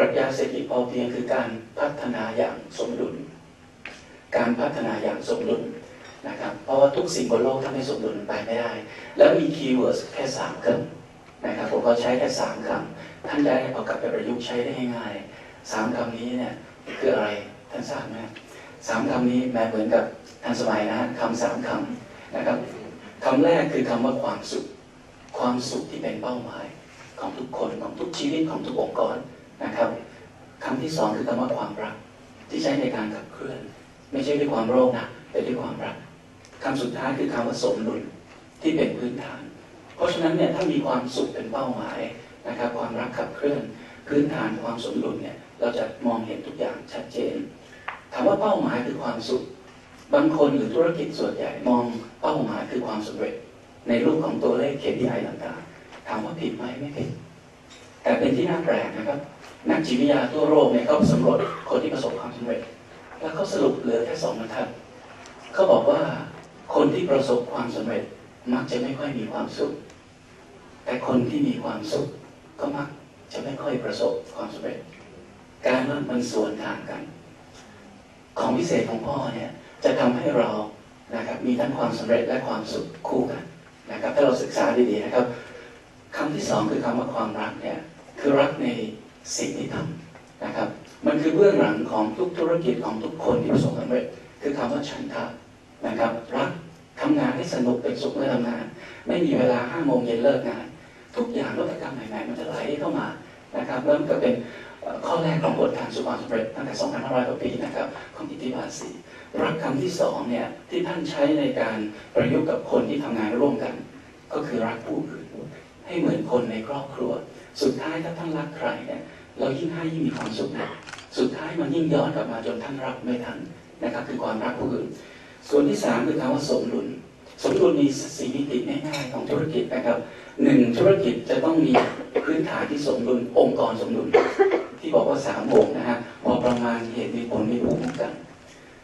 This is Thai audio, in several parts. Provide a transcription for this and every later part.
รัชญาเศรษฐกิจพอเพียงคือการพัฒนาอย่างสมดุล การพัฒนาอย่างสมดุลนะครับเพราะว่าทุกสิ่งบนโลกถ้าไม่สมดุลไปไม่ได้ แล้วมีคีย์เวิร์ดแค่สามคำนะครับผมก็ใช้แค่สามคำท่านได้เอากลับไปประยุกต์ใช้ได้ง่ายๆสามคำนี้เนี่ยคืออะไรท่านทราบไหมสามคำนี้แม้เหมือนกับทันสมัยนะฮะคำสามคำนะครับคำแรกคือคำว่าความสุข ความสุขที่เป็นเป้าหมาย ของทุกคนของทุกชีวิตของทุกองค์กร นะครับคำที่สองคือคำว่าความรัก ที่ใช้ในการขับเคลื่อน ไม่ใช่ด้วยความโลภนะแต่ด้วยความรักคำสุดท้ายคือคำว่าสมดุลที่เป็นพื้นฐาน เพราะฉะนั้นเนี่ยถ้ามีความสุขเป็นเป้าหมายนะครับ ความรักขับเคลื่อน พื้นฐานความสมดุลเนี่ยเราจะมองเห็นทุกอย่างชัดเจนถามว่าเป้าหมายคือความสุข บางคนหรือธุรกิจส่วนใหญ่มองเป้าหมายคือความสำเร็จ ในรูปของตัวเลข KPI ต่างๆ ถามว่าผิดไหมไม่ผิด แต่เป็นที่น่าแปลกนะครับ นักจิตวิทยาทั่วโลกเนี่ยเขาสำรวจคนที่ประสบความสำเร็จ แล้วเขาสรุปเหลือแค่สองบรรทัดเขาบอกว่าคนที่ประสบความสำเร็จมักจะไม่ค่อยมีความสุข แต่คนที่มีความสุขก็มักจะไม่ค่อยประสบความสำเร็จ การว่ามันสวนทางกัน ของพิเศษของพ่อเนี่ยจะทำให้เรานะครับมีทั้งความสำเร็จและความสุขคู่กันนะครับถ้าเราศึกษาดีๆนะครับคำที่สองคือคำว่าความรักเนี่ยคือรักใน สิ่งที่ทำนะครับ มันคือเบื้องหลังของทุกธุรกิจของทุกคนที่ประสบความสำเร็จคือคำว่าฉันทะนะครับรักทำงานให้สนุกเป็นสุขเมื่อทำงาน ไม่มีเวลาห้าโมงเย็นเลิกงาน ทุกอย่างนวัตกรรมใหม่ๆมันจะไหลเข้ามานะครับแล้วมันก็เป็นข้อแรกของบทการสู่ความสำเร็จตั้งแต่ 2,500กว่าปีนะครับของอิทธิบาทสีรักคำที่สองเนี่ยที่ท่านใช้ในการประยุกต์กับคนที่ทำงานร่วมกัน ก็คือรักผู้อื่นให้เหมือนคนในครอบครัว สุดท้ายถ้าท่านรักใครเนี่ยเรายิ่งให้ยิ่งมีความสุขนะสุดท้ายมันยิ่งย้อนกลับมาจนท่านรับไม่ทันนะครับ คือความรักผู้อื่น ส่วนที่สามคือคำว่าสมดุลสมดุลมีสี่มิติง่ายๆของธุรกิจนะครับหนึ่งธุรกิจจะต้องมีพื้นฐานที่สมดุลองค์กรสมดุล ที่บอกว่าสามองนะฮะพอประมาณเหตุมีผลมีภูมิคุ้มกัน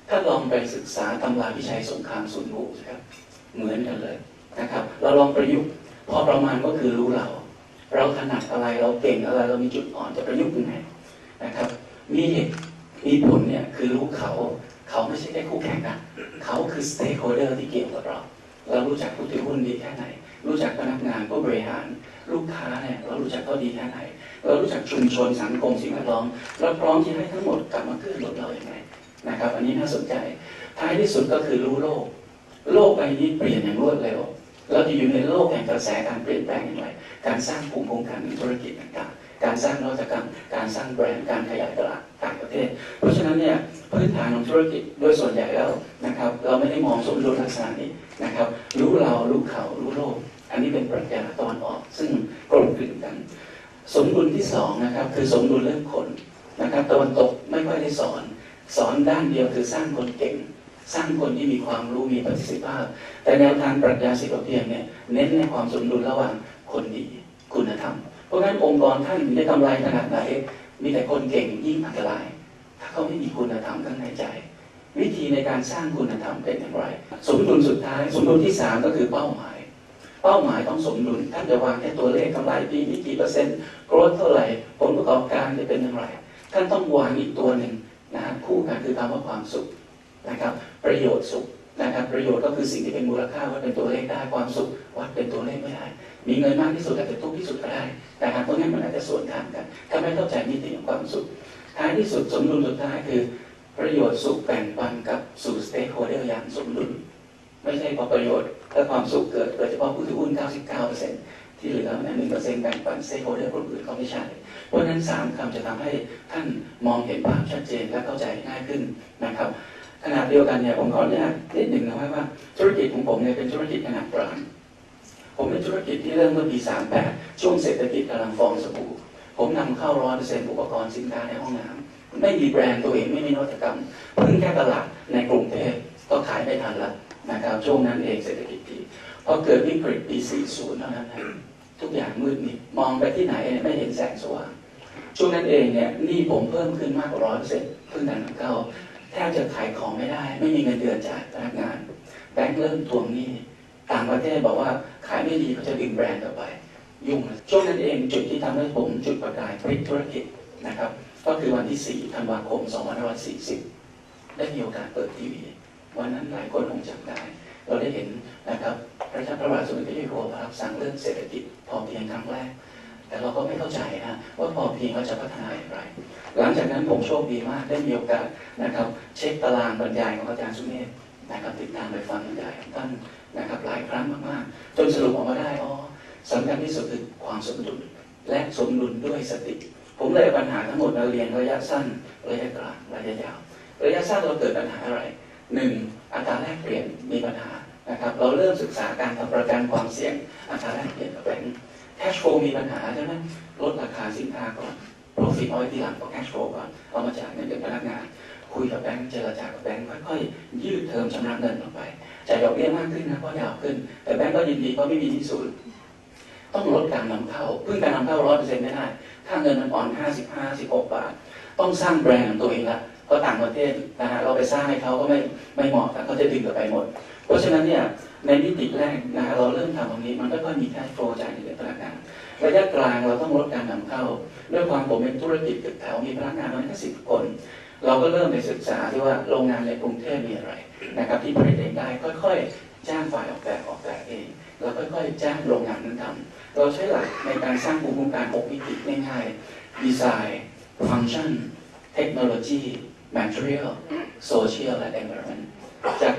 ถ้าลองไปศึกษาตำราวิชัยสงครามศูนย์บูครับเหมือนกันเลยนะครับ เราลองประยุกต์พอประมาณก็คือรู้เรา เราถนัดอะไรเราเก่งอะไร เรามีจุดอ่อนจะประยุกต์ยังไงนะครับมีเหตุมีผลเนี่ยคือรู้เขาเขาไม่ใช่แค่คู่แข่งนะเขาคือสเต็กโฮเดอร์ที่เกี่ยวกับเรา เรารู้จักผู้ถือหุ้นดีแค่ไหน รู้จักพนักงานผู้บริหาร ลูกค้าเนี่ยเรารู้จักเขาดีแค่ไหน เรารู้จักชุมชนสังคมสิ่งแวดล้อมเราพร้อมที่ให้ทั้งหมดกลับมาเกื้อหนุนเราอย่างไรนะครับ อันนี้น่าสนใจ ท้ายที่สุดก็คือรู้โลก โลกใบนี้เปลี่ยนอย่างรวดเร็ว เราจะอยู่ในโลกแห่งกระแสการเปลี่ยนแปลงอย่างไรการสร้างภูมิคุ้มกันธุรกิจต่างๆ การสร้างนวัตกรรม การสร้างแบรนด์ การขยายตลาดต่างประเทศ เพราะฉะนั้นเนี่ยพื้นฐานของธุรกิจโดยส่วนใหญ่แล้วนะครับ เราไม่ได้มองสมดุลลักษณะนี้นะครับ รู้เรา รู้เขา รู้โลก อันนี้เป็นปรัชญาตอนออก ซึ่งกลมกลืนกัน สมดุลที่สองนะครับคือสมดุลเรื่องคนนะครับ ตะวันตกไม่ค่อยได้สอน สอนด้านเดียวคือสร้างคนเก่ง สร้างคนที่มีความรู้มีประสิทธิภาพ แต่แนวทางปรัชญาสิบเพียงเนี่ยเน้นในความสมดุลระหว่างคนดีคุณธรรม เพราะงั้นองค์กรท่านได้กำไรขนาดไหนมีแต่คนเก่งยิ่งอันตราย ถ้าเขาไม่มีคุณธรรมข้างในใจ วิธีในการสร้างคุณธรรมเป็นอย่างไร สมดุลสุดท้าย สมดุลที่สามก็คือเป้าหมาย เป้าหมายต้องสมดุลท่านจะวางแค่ตัวเลขกำไรปีนี้กี่เปอร์เซ็นต์โกรธเท่าไหร่ผลประกอบการจะเป็นอย่างไร ท่านต้องวางอีกตัวหนึ่งนะฮะคู่กันคือคำว่าความสุข นะครับ ประโยชน์สุขนะครับ ประโยชน์ก็คือสิ่งที่เป็นมูลค่าวัดเป็นตัวเลขได้ความสุขวัดเป็นตัวเลขไม่ได้ มีเงินมากที่สุดแต่จะทุกข์ที่สุดก็ได้แต่หากเพราะงั้นมันอาจจะสวนทางกันถ้าไม่เข้าใจมิติของความสุขท้ายที่สุดสมดุลสุดท้ายคือ ประโยชน์สุขแบ่งปันกับสู่สเต็กโฮเดอร์อย่างสมดุลไม่ใช่พอประโยชน์และความสุขเกิดโดยเฉพาะผู้ถือหุ้น 99%ที่เหลือเนี่ย1%แบ่งปันสเต็กโฮเดอร์คนอื่นก็ไม่ใช่เพราะฉะนั้น 3คำจะทำให้ท่านมองเห็นภาพชัดเจนและเข้าใจง่ายขึ้นนะครับ ขนาดเดียวกันเนี่ยผมขออนุญาตนิดหนึ่งนะครับว่าธุรกิจของผมเนี่ยเป็นธุรกิจขนาดกลางผมเป็นธุรกิจที่เริ่มเมื่อปี 38 ช่วงเศรษฐกิจกำลังฟองสบู่ ผมนำเข้าร้อยเปอร์เซ็นต์อุปกรณ์สินค้าในห้องน้ำไม่มีแบรนด์ตัวเองไม่มีนวัตกรรมเพิ่งแค่ตลาดในกรุงเทพก็ขายไม่ทันละนะครับช่วงนั้นเองเศรษฐกิจดีพอเกิดวิกฤตปี 40 เท่านั้นทุกอย่างมืดมิดมองไปที่ไหนไม่เห็นแสงสว่างช่วงนั้นเองเนี่ยหนี้ผมเพิ่มขึ้นมากกว่าร้อยเปอร์เซ็นต์เพิ่งนำเข้า แทบจะขายของไม่ได้ ไม่มีเงินเดือนจ่ายพนักงาน แบงค์เริ่มทวงหนี้ต่างประเทศบอกว่าขายไม่ดีเขาจะดึงแบรนด์กลับไป ยุ่งช่วงนั้นเองจุดที่ทำให้ผมจุดประกายพลิกธุรกิจนะครับ ก็คือวันที่ 4 ธันวาคม 2540 ได้มีโอกาสเปิดทีวี วันนั้นหลายคนคงจำได้ เราได้เห็นนะครับพระเจ้าพระบาทสมเด็จพระเจ้าอยู่หัวประทับสั่งเรื่องเศรษฐกิจพอเพียงครั้งแรก แต่เราก็ไม่เข้าใจนะว่าพอเพียงเราจะพัฒนาอย่างไร หลังจากนั้นผมโชคดีมากได้มีโอกาสนะครับ เช็คตารางบรรยายของอาจารย์สุเมธนะครับติดตามไปฟังบรรยายของท่านนะครับหลายครั้งมากๆ จนสรุปออกมาได้อ๋อสำคัญที่สุดคือความสมดุลและสมดุลด้วยสติ ผมเลยปัญหาทั้งหมดมาเรียนระยะสั้นระยะกลางระยะยาว ระยะสั้นเราเกิดปัญหาอะไรหนึ่งอัตราแลกเปลี่ยนมีปัญหานะครับ เราเริ่มศึกษาการทำประกันความเสี่ยงอัตราแลกเปลี่ยนกับแบงก์ แคชโฟมีปัญหาใช่ไหมลดราคาสินค้าก่อน profit เอาไว้ทีหลังก็แคชโฟก่อนเอามาจ่ายเงินเดือนพนักงาน คุยกับแบงก์เจรจากับแบงก์ค่อยๆยืดเทอมชำระเงินออกไปจ่ายดอกเบี้ยมากขึ้นนะเพราะยาวขึ้น แต่แบงก์ก็ยินดีเพราะไม่มีที่ศูนย์ต้องลดการนำเข้าพึ่งการนำเข้าร้อยเปอร์เซ็นต์ไม่ได้ถ้าเงินมันอ่อน55 16บห้าสิบหกบาท ต้องสร้างแบรนด์ของตัวเองละเพราะต่างประเทศนะฮะเราไปสร้างให้เขาก็ไม่ไม่เหมาะแต่เขาจะดึงกลับไปหมด เพราะฉะนั้นเนี่ย ในมิติแรกนะเราเริ่มทำตรงนี้มันก็ค่อยมีแค่โฟจ่ายเงินเดือนพนักงานระยะกลางเราต้องลดการนำเข้า ด้วยความผมเป็นธุรกิจตึกแถวมีพนักงานประมาณแค่สิบคน เราก็เริ่มไปศึกษาที่ว่าโรงงานในกรุงเทพมีอะไรนะครับที่ผลิตเองได้ค่อยๆ จ้างฝ่ายออกแบบออกแบบเองเราค่อยๆจ้างโรงงานนั้นทำเราใช้หลักในการสร้างภูมิคุ้มกัน6มิติง่ายๆดีไซน์ฟังก์ชันเทคโนโลยี material social และ environment จาก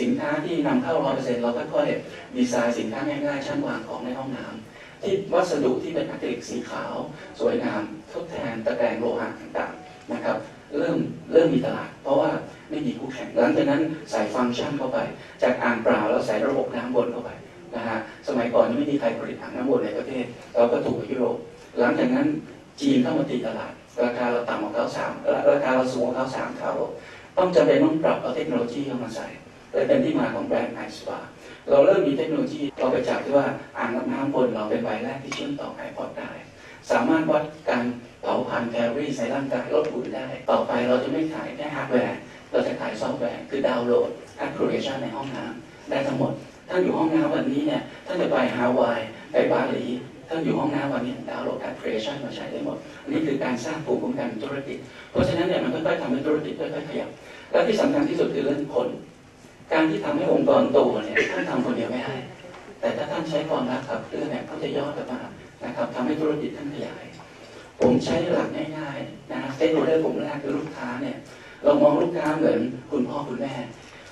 สินค้าที่นำเข้า100%เราค่อยๆดีไซน์สินค้าง่ายๆชั้นวางของในห้องน้ำที่วัสดุที่เป็นอะคริลิกสีขาว สวยงามทดแทนตะแกรงโลหะต่างๆนะครับเริ่มเริ่มมีตลาด เพราะว่าไม่มีคู่แข่งหลังจากนั้นใส่ฟังก์ชันเข้าไป จากอ่างเปล่าแล้วใส่ระบบน้ำวนเข้าไปนะฮะสมัยก่อนยังไม่มีใครผลิตอ่างน้ำวนในประเทศเราก็ถูกยุโรปหลังจากนั้นจีนเข้ามาตีตลาด ราคาเราต่ำกว่าเขาสามราคาเราสูงกว่าเขาสามเท่าต้องจำเป็นต้องปรับเอาเทคโนโลยีเข้ามาใส่ เลยเป็นที่มาของแบรนด์ไอสปาเราเริ่มมีเทคโนโลยีเราไปจับที่ว่าอ่างน้ำบนเราเป็นใบแรกที่เชื่อมต่อไอพอดได้ สามารถวัดการเผาผลาญแคลอรี่ในร่างกายลดอุ่นได้ ต่อไปเราจะไม่ขายแค่ฮาร์ดแวร์เราจะขายซอฟต์แวร์คือดาวน์โหลดแอปพลิเคชันในห้องน้ำได้ทั้งหมดท่านอยู่ห้องน้ำวันนี้เนี่ยท่านจะไปฮาวายไปบาหลีท่านอยู่ห้องน้ำวันนี้ดาวน์โหลดแอปพลิเคชันมาใช้ได้หมดอันนี้คือการสร้างภูมิคุ้มกันธุรกิจ เพราะฉะนั้นเนี่ยมันค่อยๆทำให้ธุรกิจค่อยๆขยับและที่สำคัญที่สุดคือเรื่องคน การที่ทำให้องค์กรโตเนี่ยท่านทำคนเดียวไม่ได้ แต่ถ้าท่านใช้ความรักขับเคลื่อนเนี่ยเขาจะยอดกลับมานะครับทำให้ธุรกิจท่านขยาย ผมใช้หลักง่ายๆนะเทคโนโลยีผมแรกคือลูกค้าเนี่ยเรามองลูกค้าเหมือนคุณพ่อคุณแม่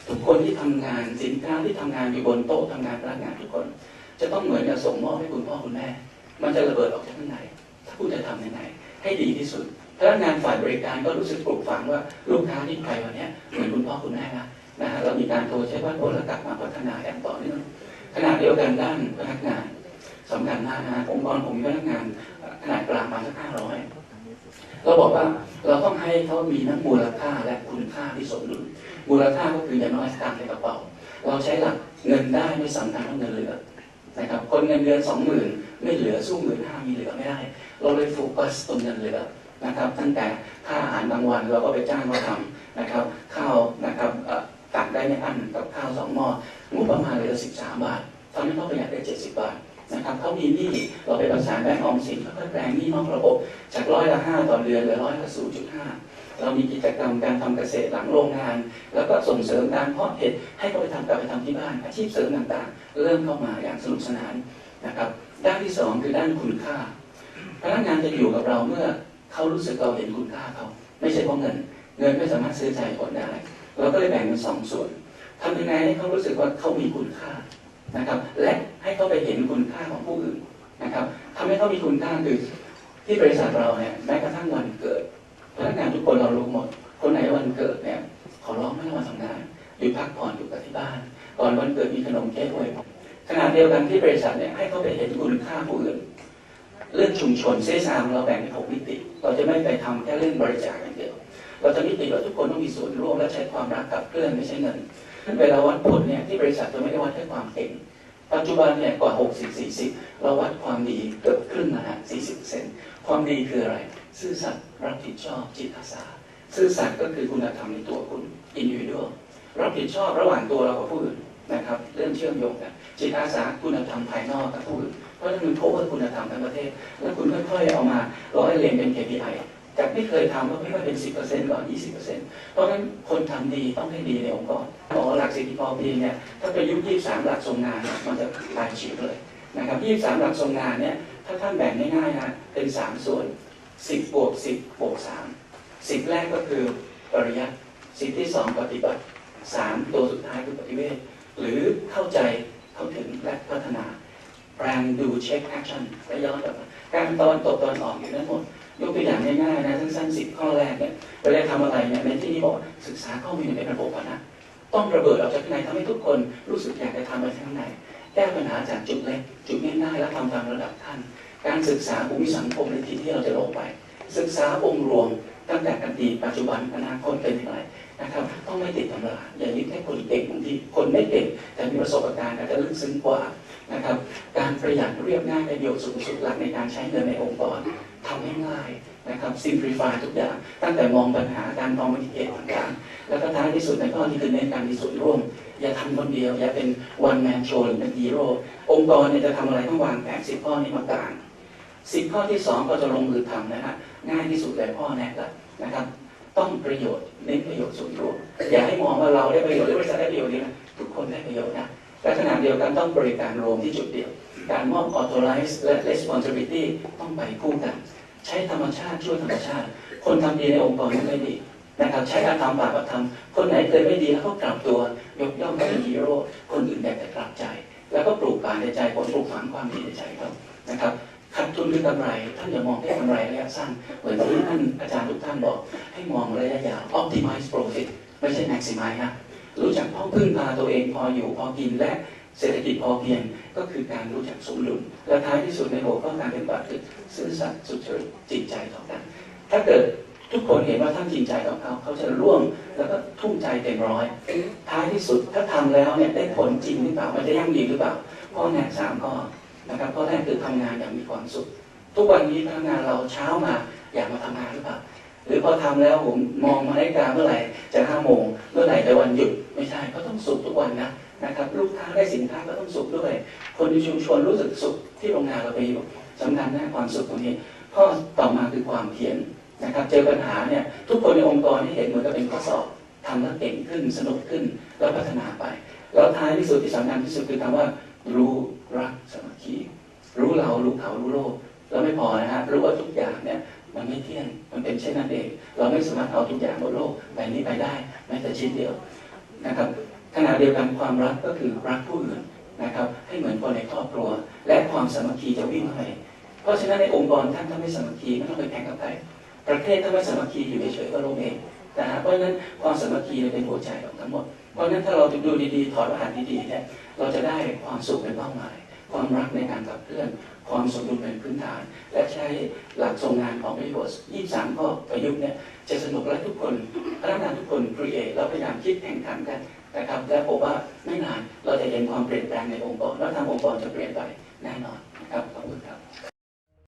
ทุกคนที่ทำงานสินค้าที่ทำงานอยู่บนโต๊ะทำงานพนักงานทุกคน จะต้องเหมือนกับส่งมอบให้คุณพ่อคุณแม่ มันจะระเบิดออกจากข้างในถ้าคุณจะทำยังไงให้ดีที่สุดพนักงานฝ่ายบริการก็รู้สึกปลูกฝังว่าลูกค้าที่ไปวันนี้เหมือนคุณพ่อคุณแม่นะ นะฮะเรามีการโทรใช้ว่าโทรกลับมาพัฒนาอย่างต่อเนื่องขณะเดียวกันด้านพนักงานสำคัญมากนะฮะองค์กรผมมีพนักงานขนาดกลางมาสักห้าร้อยเราบอกว่าเราต้องให้เขามีทั้งมูลค่าและคุณค่าที่สมดุลมูลค่าก็คืออย่างน้อยสตางค์ในกระเป๋า เราใช้หลักเงินได้ไม่สำคัญเท่าเงินเหลือนะครับคนเงินเดือนสองหมื่นไม่เหลือสู้หมื่นห้ามีเหลือไม่ได้ เราเลยโฟกัสตรงเงินเหลือนะครับ ตั้งแต่ค่าอาหารบางวันเราก็ไปจ้างเขาทำนะครับข้าวนะครับ ได้ไม่อั้นกับข้าวสองหม้องบประมาณเหลือสิบสามบาททำให้เขาประหยัดได้เจ็ดสิบบาทนะครับเขามีหนี้เราไปประสานแบงก์ออมสินค่อแปลงหนี้นอกระบบจากร้อยละห้าต่อเดือนเหลือร้อยละศูนย์จุดห้าเรามีกิจกรรมการทำเกษตรหลังโรงงาน แล้วก็ส่งเสริมการเพาะเห็ดให้เขาไปทำกลับไปทำที่บ้านอาชีพเสริมต่างๆ เริ่มเข้ามาอย่างสนุกสนานนะครับด้านที่สองคือด้านคุณค่าพนักงานจะอยู่กับเราเมื่อเขารู้สึกเราเห็นคุณค่าเขา ไม่ใช่เพราะเงิน เงินไม่สามารถซื้อใจคนได้ เราก็เลยแบ่งเป็นสองส่วนทำยังไงให้เขารู้สึกว่าเขามีคุณค่านะครับ และให้เขาไปเห็นคุณค่าของผู้อื่นนะครับทำให้เขามีคุณค่าคือที่บริษัทเราเนี่ยแม้กระทั่งวันเกิดพนักงานทุกคนเรารู้หมด คนไหนวันเกิดเนี่ยขอร้องไม่ต้องมาทำงานอยู่พักผ่อนอยู่กับที่บ้าน ก่อนวันเกิดมีขนมเค้กไว้ขณะเดียวกันที่บริษัทเนี่ยให้เขาไปเห็นคุณค่าผู้อื่นเรื่องชุมชนเซซามเราแบ่งเป็นหกมิติ เราจะไม่ไปทำแค่เรื่องบริจาค เราจะมิติดว่าทุกคนต้องมีส่วนร่วมและใช้ความรักกับเคลื่อนไม่ใช่เงินเวลาวัดผลเนี่ยที่บริษัทจะไม่ได้วัดแค่ความเก่งปัจจุบันเนี่ยกว่า 60 40 เราวัดความดีเกือบครึ่งนะฮะ 40ความดีคืออะไร ซื่อสัตย์รับผิดชอบจิตอาสา ซื่อสัตย์ก็คือคุณธรรมในตัวคุณ individual รับผิดชอบระหว่างตัวเรากับผู้อื่นนะครับ เรื่องเชื่อมโยงกันจิตอาสาคุณธรรมภายนอกกับผู้อื่น เพราะฉะนั้นมันโทษคุณธรรมทั้งประเทศ แล้วคุณค่อยๆเอามาร้อยเรียงเป็น KPI จากไม่เคยทำก็ไม่ค่อยเป็น 10%ก่อน 20%เพราะฉะนั้นคนทำดีต้องให้ดีในองค์กรบอกว่าหลักเศรษฐกิจพอเพียงเนี่ยถ้าไประยุกต์23 หลักทรงงานมันจะตายฉีกเลยนะครับ23 หลักทรงงานเนี่ยถ้าท่านแบ่งง่ายๆนะเป็น 3 ส่วน 10บวก10บวก3 10 แรกก็คือปริยัติ10ที่ 2 ปฏิบัติ 3 ตัวสุดท้ายคือปฏิเวทหรือเข้าใจเข้าถึงและพัฒนาแปลงดูเช็คแอคชั่นไปย้อนกลับมาการตอนตกตอนออกอยู่นั้นหมด ยกตัวอย่างง่ายๆนะสั้นๆสิบข้อแรกเนี่ยเวลาทำอะไรเนี่ยในที่นี้บอกศึกษาข้อมูลในระบบก่อนนะต้องระเบิดออกจากข้างในทำให้ทุกคนรู้สึกอยากจะทำอะไรข้างในแก้ปัญหาจากจุดเล็กจุดง่ายๆแล้วทำตามระดับขั้นการศึกษาภูมิสังคมในที่ที่เราจะลงไป ศึกษาองค์รวมตั้งแต่อดีตปัจจุบันอนาคตเป็นอย่างไรนะครับต้องไม่ติดตำราอย่ายึดแค่คนเก่งบางทีคนไม่เก่งแต่มีประสบการณ์อาจจะลึกซึ้งกว่า นะครับการประหยัดเรียบง่ายในประโยชน์สูงสุดหลักในการใช้เงินในองค์กรทำง่ายนะครับ simplify ทุกอย่าง ตั้งแต่มองปัญหาการมองวิธีเหตุต่างๆแล้วก็ท้ายที่สุดในข้อนี้คือเน้นการมีส่วนร่วม อย่าทำคนเดียว อย่าเป็น one man show หรือเป็นฮีโร่องค์กรเนี่ยจะทำอะไรต้องวางแผนสิบข้อนี้มากลางสิบข้อที่สองก็จะลงมือทำนะฮะง่ายที่สุดเลยพ่อแนะละนะครับต้องประโยชน์เน้นประโยชน์ส่วนรวมอย่าให้มองว่าเราได้ประโยชน์หรือบริษัทได้ประโยชน์เดียวนะทุกคนได้ประโยชน์นะ และขณะเดียวกันต้องบริการรวมที่จุดเดียว การมอบ authorize และ responsibility ต้องไปคู่กัน ใช้ธรรมชาติช่วยธรรมชาติ คนทำดีในองค์กรนั้นไม่ดีนะครับใช้การทำปากกับทำคนไหนเคยไม่ดีแล้วก็กลับตัวยกย่องเป็นฮีโร่คนอื่นอยากจะกลับใจ แล้วก็ปลูกป่านในใจคนปลูกฝังความดีในใจเขานะครับขาดทุนหรือกำไร ท่านอย่ามองแค่กำไรระยะสั้นเหมือนที่ท่านอาจารย์ทุกท่านบอก ให้มองระยะยาว optimize profit ไม่ใช่ maximize นะ รู้จักพอพึ่งพาตัวเองพออยู่พอกินและเศรษฐกิจพอเพียงก็คือการรู้จักสมดุลและท้ายที่สุดในหัวข้อการเป็นบัตรคือซื่อสัตย์สุจริตจริงใจต่อกัน ถ้าเกิดทุกคนเห็นว่าท่านจริงใจต่อเขาเขาจะร่วมแล้วก็ทุ่มใจเต็มร้อย ท้ายที่สุดถ้าทำแล้วเนี่ยได้ผลจริงหรือเปล่ามันจะยั่งยืนหรือเปล่าข้อแนะสามข้อนะครับข้อแรกคือทำงานอย่างมีความสุข ทุกวันนี้พนักงานเราเช้ามาอยากมาทำงานหรือเปล่า หรือพอทำแล้วผมมองมาในกาเมื่อไหร่จะห้าโมงเมื่อไหร่จะวันหยุดไม่ใช่ก็ต้องสุขทุกวันนะนะครับลูกค้าได้สินค้าก็ต้องสุขด้วย คนในชุมชนรู้สึกสุขที่โรงงานเราไปอยู่สำคัญนะความสุขตรงนี้ข้อต่อมาคือความเพียรนะครับเจอปัญหาเนี่ยทุกคนในองค์กรที่เห็นเหมือนกับเป็นข้อสอบทำแล้วเก่งขึ้นสนุกขึ้นแล้วพัฒนาไป แล้วท้ายที่สุดที่สำคัญที่สุดคือคำว่า รู้รักสมัคคีรู้เรารู้เขารู้โลกแล้วไม่พอนะฮะรู้ว่าทุกอย่างเนี่ย มันไม่เที่ยง มันเป็นเช่นนั้นเอง เราไม่สามารถเอาทุกอย่างบนโลกใบนี้ไปได้แม้แต่ชิ้นเดียวนะครับขณะเดียวกันความรักก็คือรักผู้อื่นนะครับ ให้เหมือนคนในครอบครัว และความสามัคคีจะวิ่งไปเพราะฉะนั้นในองค์กรท่านถ้าไม่สามัคคีไม่ต้องไปแข่งกับใครประเทศถ้าไม่สามัคคีอยู่เฉยๆก็ล้มเองนะฮะเพราะฉะนั้นความสามัคคีเนี่ยเป็นหัวใจของทั้งหมด เพราะฉะนั้นถ้าเราดูดีๆถอดรหัสดีๆเนี่ยเราจะได้ความสุขเป็นเป้าหมาย ความรักในการขับเคลื่อน ความสมดุลเป็นพื้นฐาน และใช้หลักทรงงานของวิโบส23ข้อประยุกต์เนี่ยจะสนุกและทุกคนพนักงานทุกคนครีเอทแล้วพยายามคิดแข่งขันกันนะครับและผมว่าไม่นานเราจะเห็นความเปลี่ยนแปลงในองค์กรแล้วทางองค์กรจะเปลี่ยนไปแน่นอนนะครับขอบคุณครับ